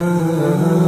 কোন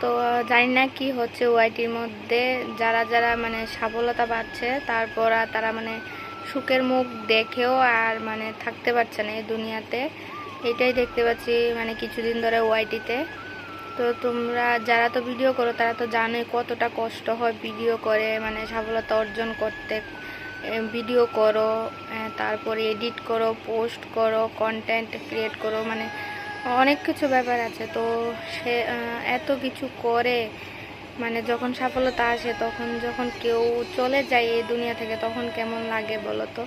তো জানি না কি হচ্ছে ওয়াইটির মধ্যে। যারা যারা মানে সফলতা পাচ্ছে, তারপর তারা মানে সুখের মুখ দেখেও আর মানে থাকতে পারছে না এই দুনিয়াতে। এটাই দেখতে পাচ্ছি মানে কিছুদিন ধরে ওয়াইটিতে। তো তোমরা যারা তো ভিডিও করো, তারা তো জানোই কতটা কষ্ট হয় ভিডিও করে মানে সফলতা অর্জন করতে। ভিডিও করো তারপরে এডিট করো, পোস্ট করো কন্টেন্ট ক্রিয়েট করো মানে অনেক কিছু ব্যাপার আছে। তো সে এত কিছু করে মানে যখন সফলতা আসে, তখন যখন কেউ চলে যায় এই দুনিয়া থেকে, তখন কেমন লাগে বলো তো?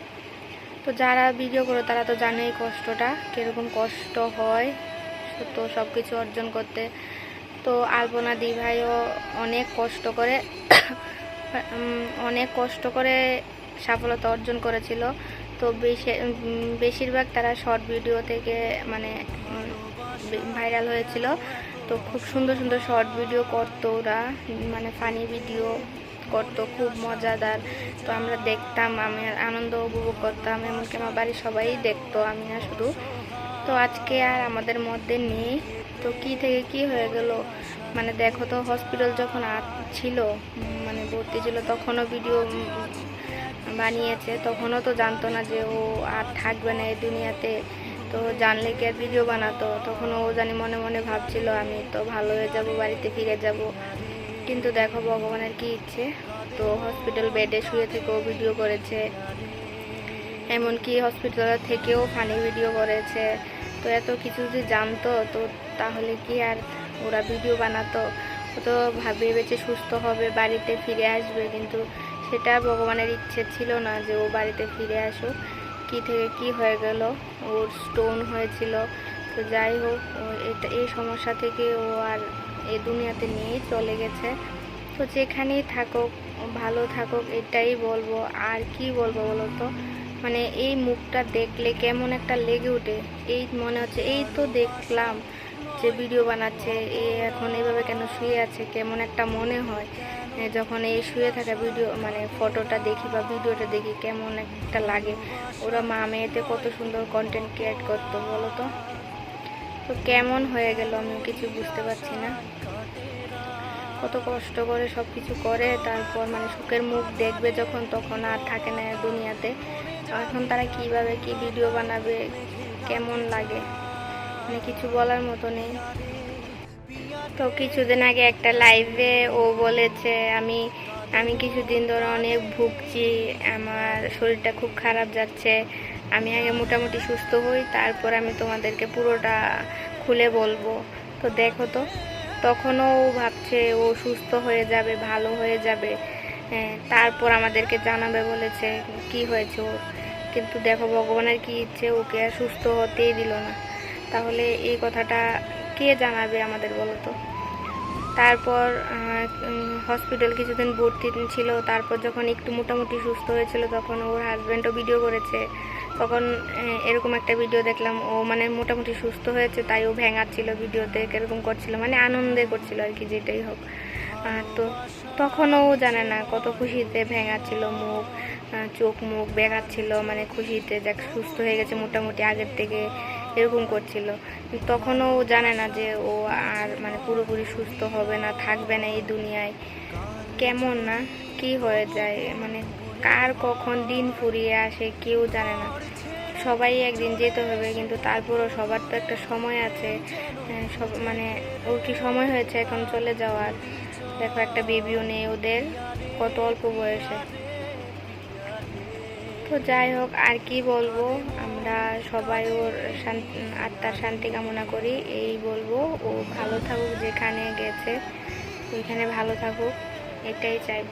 তো যারা ভিডিও করো, তারা তো জানেই কষ্টটা, কীরকম কষ্ট হয়, তো সব কিছু অর্জন করতে। তো আলপনা দি ভাইও অনেক কষ্ট করে অনেক কষ্ট করে সফলতা অর্জন করেছিল। তো বেশি বেশিরভাগ তারা শর্ট ভিডিও থেকে মানে ভাইরাল হয়েছিল। তো খুব সুন্দর সুন্দর শর্ট ভিডিও করতো ওরা মানে ফানি ভিডিও করতো, খুব মজাদার। তো আমরা দেখতাম, আমি আনন্দ উপভোগ করতাম, এমনকি আমার বাড়ির সবাই দেখতো, আমি না শুধু। তো আজকে আর আমাদের মধ্যে নেই। তো কি থেকে কি হয়ে গেল? মানে দেখো তো হসপিটাল যখন ছিল মানে ভর্তি ছিল, তখনও ভিডিও বানিয়েছে, তখনও তো জানতো না যে ও আর থাকবে না এই দুনিয়াতে। তো জানলে কি আর ভিডিও বানাতো? তখন ও জানি মনে মনে ভাবছিল, আমি তো ভালো হয়ে যাব, বাড়িতে ফিরে যাব। কিন্তু দেখো, ভগবানের কি ইচ্ছে? তো হসপিটাল বেডে শুয়ে থেকেও ভিডিও করেছে। এমনকি হসপিটাল থেকেও ফানি ভিডিও করেছে। তো এত কিছু যদি জানতো, তো তাহলে কি আর ওরা ভিডিও বানাতো? ও তো ভাব- ভেবেছে সুস্থ হবে, বাড়িতে ফিরে আসবে। কিন্তু সেটা ভগবানের ইচ্ছে ছিল না যে ও বাড়িতে ফিরে আসুক। কি থেকে কি হয়ে গেল, ওর স্টোন হয়েছিল। তো যাই হোক এটা, এই সমস্যা থেকে ও আর এই দুনিয়াতে নিয়েই চলে গেছে। তো যেখানেই থাকুক, ভালো থাকুক, এটাই বলব। আর কি বলব বলো তো মানে এই মুখটা দেখলে কেমন একটা লেগে ওঠে। এই মনে হচ্ছে, এই তো দেখলাম যে ভিডিও বানাচ্ছে, এ এখন এভাবে কেন শুয়ে আছে, কেমন একটা মনে হয়। এ যখন এই শুয়ে থাকা ভিডিও মানে ফটোটা দেখি বা ভিডিওটা দেখি কেমন একটা লাগে। ওরা মা মেয়েতে কত সুন্দর কন্টেন্ট ক্রিয়েট করতো, বলো তো? তো কেমন হয়ে গেল আমি কিছু বুঝতে পারছি না। কত কষ্ট করে সব কিছু করে, তারপর মানে সুখের মুখ দেখবে যখন, তখন আর থাকে না দুনিয়াতে। এখন তারা কীভাবে কি ভিডিও বানাবে, কেমন লাগে? মানে কিছু বলার মতো নেই। তো কিছুদিন আগে একটা লাইভে ও বলেছে আমি আমি কিছুদিন ধরে অনেক ভুগছি আমার শরীরটা খুব খারাপ যাচ্ছে আমি আগে মোটামুটি সুস্থ হই তারপর আমি তোমাদেরকে পুরোটা খুলে বলব। তো দেখো তো তখনও ভাবছে ও সুস্থ হয়ে যাবে ভালো হয়ে যাবে। হ্যাঁ, তারপর আমাদেরকে জানাবে বলেছে কি হয়েছে ওর? কিন্তু দেখো ভগবানের কি ইচ্ছে ওকে আর সুস্থ হতেই দিল না। তাহলে এই কথাটা কে জানাবে আমাদের বলো তো? তারপর হসপিটাল কিছুদিন ভর্তি ছিল, তারপর যখন একটু মোটামুটি সুস্থ হয়েছিল, তখন ওর হাজব্যান্ডও ভিডিও করেছে। তখন এরকম একটা ভিডিও দেখলাম, ও মানে মোটামুটি সুস্থ হয়েছে, তাই ও ভেঙাচ্ছিল ভিডিওতে এরকম করছিল মানে আনন্দে করছিল আর কি, যেটাই হোক। তো, তখনও জানে না, কত খুশিতে ভেঙাচ্ছিল মুখ চোখ মুখ বেগাচ্ছিল মানে খুশিতে দেখ সুস্থ হয়ে গেছে মোটামুটি আগের থেকে। এরকম করছিল। তখনও ও জানে না যে ও আর মানে পুরোপুরি সুস্থ হবে না, থাকবে না এই দুনিয়ায়। কেমন না? কি হয়ে যায়? মানে কার কখন দিন ফুরিয়ে আসে কেউ জানে না। সবাই একদিন যেতে হবে, কিন্তু তারপরও সবার তো একটা সময় আছে। সব মানে ওর কি সময় হয়েছে এখন চলে যাওয়ার? দেখো, একটা বেবিও নেই ওদের, কত অল্প বয়সে। তো যাই হোক, আর কি বলব? আমরা সবাই ওর আত্মার শান্তি কামনা করি, এই বলব। ও ভালো থাকুক যেখানে গেছে, ওইখানে ভালো থাকুক, এটাই চাইব।